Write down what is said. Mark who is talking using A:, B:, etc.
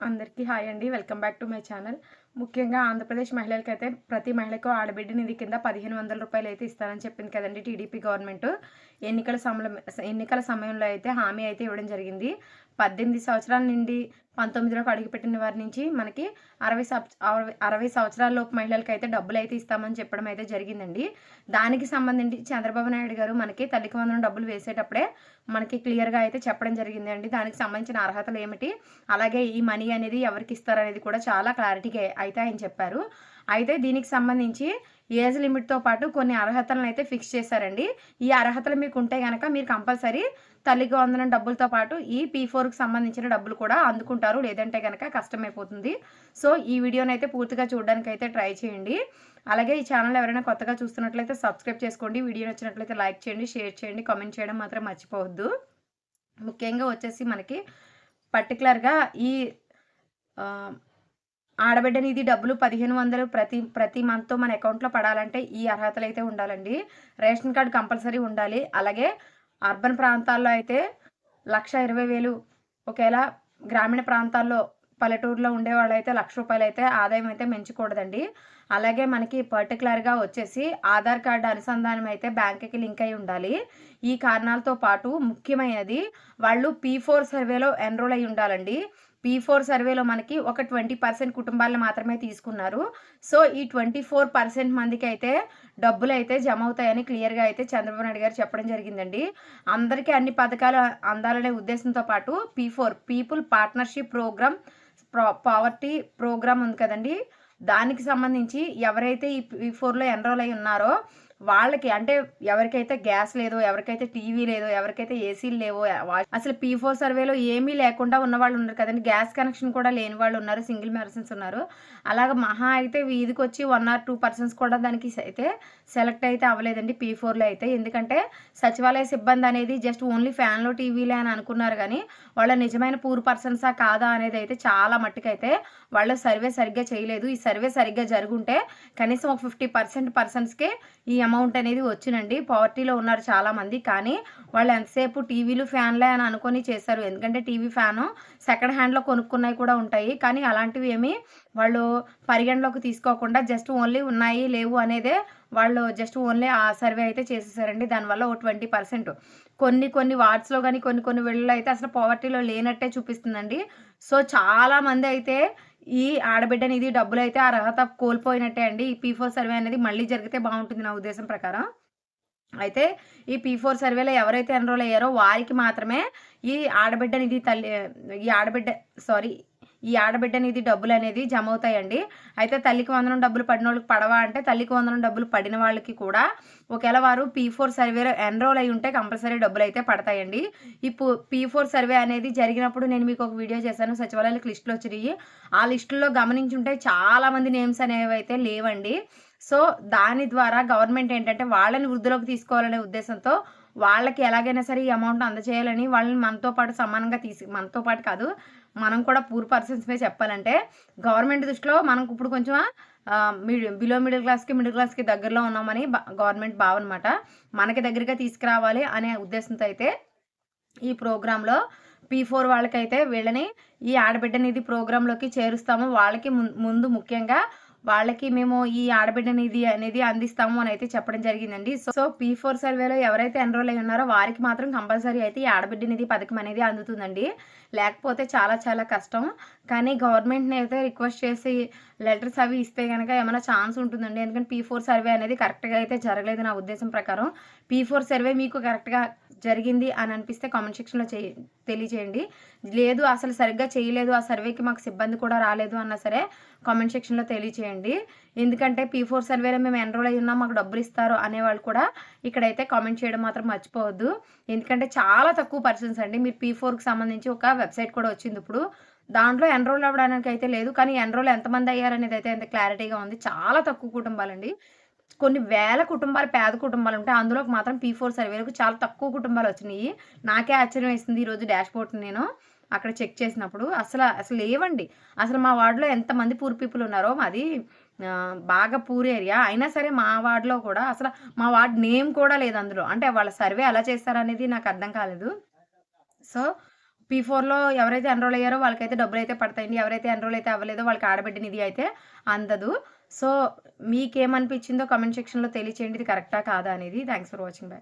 A: అందరికీ హాయ్ అండి. Welcome back to my channel. ముఖ్యంగా ఆంధ్రప్రదేశ్ మహిళలకైతే ప్రతి మహిళకు ఆడబిడ్డ నిధి కింద పదిహేను వందల రూపాయలు అయితే ఇస్తారని చెప్పింది కదండి టీడీపీ గవర్నమెంట్. ఎన్నికల సమయం ఎన్నికల సమయంలో అయితే హామీ అయితే ఇవ్వడం జరిగింది. పద్దెనిమిది సంవత్సరాల నుండి పంతొమ్మిదిలోకి అడుగుపెట్టిన వారి నుంచి మనకి అరవై అరవై సంవత్సరాల లోపు మహిళలకి అయితే డబ్బులు అయితే ఇస్తామని చెప్పడం అయితే జరిగిందండి. దానికి సంబంధించి చంద్రబాబు నాయుడు గారు మనకి తల్లికి వందనం డబ్బులు వేసేటప్పుడే మనకి క్లియర్గా అయితే చెప్పడం జరిగిందండి. దానికి సంబంధించిన అర్హతలు ఏమిటి? అలాగే ఈ మనీ అనేది ఎవరికి ఇస్తారనేది కూడా చాలా క్లారిటీగా అయితే ఆయన చెప్పారు. అయితే దీనికి సంబంధించి ఏజ్ లిమిట్తో పాటు కొన్ని అర్హతలను అయితే ఫిక్స్ చేశారండి. ఈ అర్హతలు మీకు ఉంటే కనుక మీరు కంపల్సరీ తల్లికి వందనం డబ్బులతో పాటు ఈ పీ ఫోర్కి సంబంధించిన డబ్బులు కూడా అందుకుంటారు. లేదంటే కనుక కష్టమైపోతుంది. సో ఈ వీడియోని అయితే పూర్తిగా చూడడానికి అయితే ట్రై చేయండి. అలాగే ఈ ఛానల్ ఎవరైనా కొత్తగా చూస్తున్నట్లయితే సబ్స్క్రైబ్ చేసుకోండి. వీడియో నచ్చినట్లయితే లైక్ చేయండి షేర్ చేయండి కామెంట్ చేయడం మాత్రం మర్చిపోవద్దు. ముఖ్యంగా వచ్చేసి మనకి పర్టికులర్గా ఈ ఆడబిడ్డ నిధి డబ్బులు పదిహేను వందలు ప్రతి ప్రతి మంత్తో మన అకౌంట్లో పడాలంటే ఈ అర్హతలు అయితే ఉండాలండి. రేషన్ కార్డు కంపల్సరీ ఉండాలి. అలాగే అర్బన్ ప్రాంతాల్లో అయితే లక్ష ఇరవై వేలు ఒకవేళ గ్రామీణ ప్రాంతాల్లో పల్లెటూరులో ఉండేవాళ్ళు అయితే లక్ష రూపాయలు అయితే ఆదాయం అయితే పెంచకూడదండి అలాగే మనకి పర్టికులర్గా వచ్చేసి ఆధార్ కార్డు అనుసంధానం అయితే బ్యాంక్కి లింక్ అయి ఉండాలి. ఈ కారణాలతో పాటు ముఖ్యమైనది వాళ్ళు పీ ఫోర్ సర్వేలో ఎన్రోల్ అయి ఉండాలండి. పీ ఫోర్ సర్వేలో మనకి ఒక ట్వంటీ పర్సెంట్ కుటుంబాలను మాత్రమే తీసుకున్నారు. సో ఈ ట్వంటీ ఫోర్ పర్సెంట్ మందికి అయితే డబ్బులు అయితే జమ అవుతాయని క్లియర్గా అయితే చంద్రబాబు నాయుడు గారు చెప్పడం జరిగిందండి. అందరికీ అన్ని పథకాలు అందాలనే ఉద్దేశంతో పాటు P four people partnership programme poverty programme ఉంది కదండి. దానికి సంబంధించి ఎవరైతే ఈ పీ ఫోర్లో ఎన్రోల్ అయి ఉన్నారో వాళ్ళకి అంటే ఎవరికైతే గ్యాస్ లేదో ఎవరికైతే టీవీ లేదో ఎవరికైతే ఏసీలు లేవో అసలు పీఫో ఫోర్ సర్వేలో ఏమీ లేకుండా ఉన్న వాళ్ళు ఉన్నారు కదండి. గ్యాస్ కనెక్షన్ కూడా లేని వాళ్ళు ఉన్నారు సింగిల్ మెరసన్స్ ఉన్నారు. అలాగ మహా అయితే వీధికి వచ్చి వన్ ఆర్ టూ పర్సన్స్ కూడా దానికి అయితే సెలెక్ట్ అయితే అవ్వలేదండి పీ ఫోర్లో అయితే. ఎందుకంటే సచివాలయ సిబ్బంది అనేది జస్ట్ ఓన్లీ ఫ్యాన్లో టీవీలే అని అనుకున్నారు కానీ వాళ్ళ నిజమైన పూర్ పర్సన్సా కాదా అనేది అయితే చాలా మట్టుకైతే వాళ్ళు సర్వే సరిగ్గా చేయలేదు. ఈ సర్వే సరిగ్గా జరుగుంటే కనీసం ఒక ఫిఫ్టీ పర్సెంట్ పర్సన్స్కి ఈ అమౌంట్ అనేది వచ్చినండి పవర్టీలో ఉన్నారు చాలామంది. కానీ వాళ్ళు ఎంతసేపు టీవీలు ఫ్యాన్లే అని అనుకొని చేశారు. ఎందుకంటే టీవీ ఫ్యాను సెకండ్ హ్యాండ్లో కొనుక్కున్నవి కూడా ఉంటాయి. కానీ అలాంటివి ఏమి వాళ్ళు పరిగణలోకి తీసుకోకుండా జస్ట్ ఓన్లీ ఉన్నాయి లేవు అనేదే వాళ్ళు జస్ట్ ఓన్లీ ఆ సర్వే అయితే చేసేసారండి. దానివల్ల ఓ ట్వంటీ పర్సెంట్. కొన్ని కొన్ని వార్డ్స్లో కానీ కొన్ని కొన్ని వెళ్ళలో అయితే అసలు పావర్టీలో లేనట్టే చూపిస్తుందండి. సో చాలామంది అయితే ఈ ఆడబిడ్డ నిధి డబ్బులు అయితే అర్హత కోల్పోయినట్టే అండి. ఈ పీ ఫోర్ సర్వే అనేది మళ్ళీ జరిగితే బాగుంటుంది నా ఉద్దేశం ప్రకారం. అయితే ఈ పీ ఫోర్ సర్వేలో ఎవరైతే ఎన్రోల్ అయ్యారో వారికి మాత్రమే ఈ ఆడబిడ్డ నిధి తల్లి ఈ ఆడబిడ్డ సారీ ఈ ఆడబిడ్డ నిధి డబ్బులు అనేది జమ అవుతాయండి అయితే తల్లికి వందనం డబ్బులు పడిన వాళ్ళకి పడవా అంటే తల్లికి వందనం డబ్బులు పడిన వాళ్ళకి కూడా ఒకవేళ వారు పీ ఫోర్ సర్వేలో ఎన్రోల్ అయి ఉంటే కంపల్సరీ డబ్బులు అయితే పడతాయండి. ఈ పీ ఫోర్ సర్వే అనేది జరిగినప్పుడు నేను మీకు ఒక వీడియో చేశాను. సచివాలయాలకు లిస్టులు వచ్చినాయి. ఆ లిస్టుల్లో గమనించుంటే చాలామంది నేమ్స్ అనేవి అయితే లేవండి. సో దాని ద్వారా గవర్నమెంట్ ఏంటంటే వాళ్ళని వృద్ధిలోకి తీసుకోవాలనే ఉద్దేశంతో వాళ్ళకి ఎలాగైనా సరే ఈ అమౌంట్ అందజేయాలని వాళ్ళని మనతో పాటు సమానంగా తీసి మనతో పాటు కాదు మనం కూడా పూర్ పర్సన్స్మే చెప్పాలంటే గవర్నమెంట్ దృష్టిలో మనకు ఇప్పుడు కొంచెం మిడిల్ బిలో మిడిల్ క్లాస్కి మిడిల్ క్లాస్కి దగ్గరలో ఉన్నామని గవర్నమెంట్ భావనమాట మనకి దగ్గరగా తీసుకురావాలి అనే ఉద్దేశంతో అయితే ఈ ప్రోగ్రాంలో పీ ఫోర్ వాళ్ళకైతే వీళ్ళని ఈ ఆడబిడ్డ నిధి ప్రోగ్రాంలోకి చేరుస్తాము. వాళ్ళకి ముందు ముఖ్యంగా వాళ్ళకి మేము ఈ ఆడబిడ్డ నిధి అనేది అందిస్తాము అని అయితే చెప్పడం జరిగిందండి. సో పీ ఫోర్ సర్వేలో ఎవరైతే ఎన్రోల్ అయి ఉన్నారో వారికి మాత్రం కంపల్సరీ అయితే ఈ ఆడబిడ్డ నిధి పథకం అనేది అందుతుందండి. లేకపోతే చాలా చాలా కష్టం. కానీ గవర్నమెంట్ని అయితే రిక్వెస్ట్ చేసి లెటర్స్ అవి ఇస్తే కనుక ఏమైనా ఛాన్స్ ఉంటుందండి. ఎందుకంటే పీ ఫోర్ సర్వే అనేది కరెక్ట్గా అయితే జరగలేదు నా ఉద్దేశం ప్రకారం. పీ ఫోర్ సర్వే మీకు కరెక్ట్గా జరిగింది అని అనిపిస్తే కామెంట్ సెక్షన్లో చే తెలియజేయండి లేదు అసలు సరిగ్గా చేయలేదు ఆ సర్వేకి మాకు సిబ్బంది కూడా రాలేదు అన్నా సరే కామెంట్ సెక్షన్లో తెలియచేయండి. ఎందుకంటే పీ ఫోర్ సర్వేలో మేము ఎన్రోల్ అయ్యి ఉన్నాం మాకు డబ్బులు ఇస్తారు అనేవాళ్ళు కూడా ఇక్కడైతే కామెంట్ చేయడం మాత్రం మర్చిపోవద్దు. ఎందుకంటే చాలా తక్కువ పర్సన్స్ అండి. మీరు పీ ఫోర్కి సంబంధించి ఒక వెబ్సైట్ కూడా వచ్చింది ఇప్పుడు. దాంట్లో ఎన్రోల్ అవ్వడానికి అయితే లేదు కానీ ఎన్రోల్ ఎంతమంది అయ్యారనేది అయితే ఎంత క్లారిటీగా ఉంది. చాలా తక్కువ కుటుంబాలండి. కొన్ని వేల కుటుంబాలు పేద కుటుంబాలు ఉంటాయి అందులోకి మాత్రం పీ ఫోర్ సర్వేలకు చాలా తక్కువ కుటుంబాలు వచ్చినాయి. నాకే ఆశ్చర్యం వేసింది ఈరోజు డాష్ బోర్డ్ నేను అక్కడ చెక్ చేసినప్పుడు. అసలు అసలు లేవండి. అసలు మా వార్డులో ఎంతమంది పూర్ పీపుల్ ఉన్నారో మాది బాగా పూర్ ఏరియా. అయినా సరే మా వార్డులో కూడా అసలు మా వార్డ్ నేమ్ కూడా లేదు అందులో. అంటే వాళ్ళ సర్వే ఎలా చేస్తారనేది నాకు అర్థం కాలేదు. సో పీ ఫోర్‌లో ఎవరైతే ఎన్రోల్ అయ్యారో వాళ్ళకైతే డబ్బులు అయితే పడతాయండి. ఎవరైతే ఎన్రోల్ అయితే అవ్వలేదో వాళ్ళకి ఆడబిడ్డ నిధి అయితే అందదు. సో, మీకేమనిపించిందో కమెంట్ సెక్షన్‌లో తెలియచేయండి. ఇది కరెక్టా? కాదా అనేది. Thanks for watching. బై.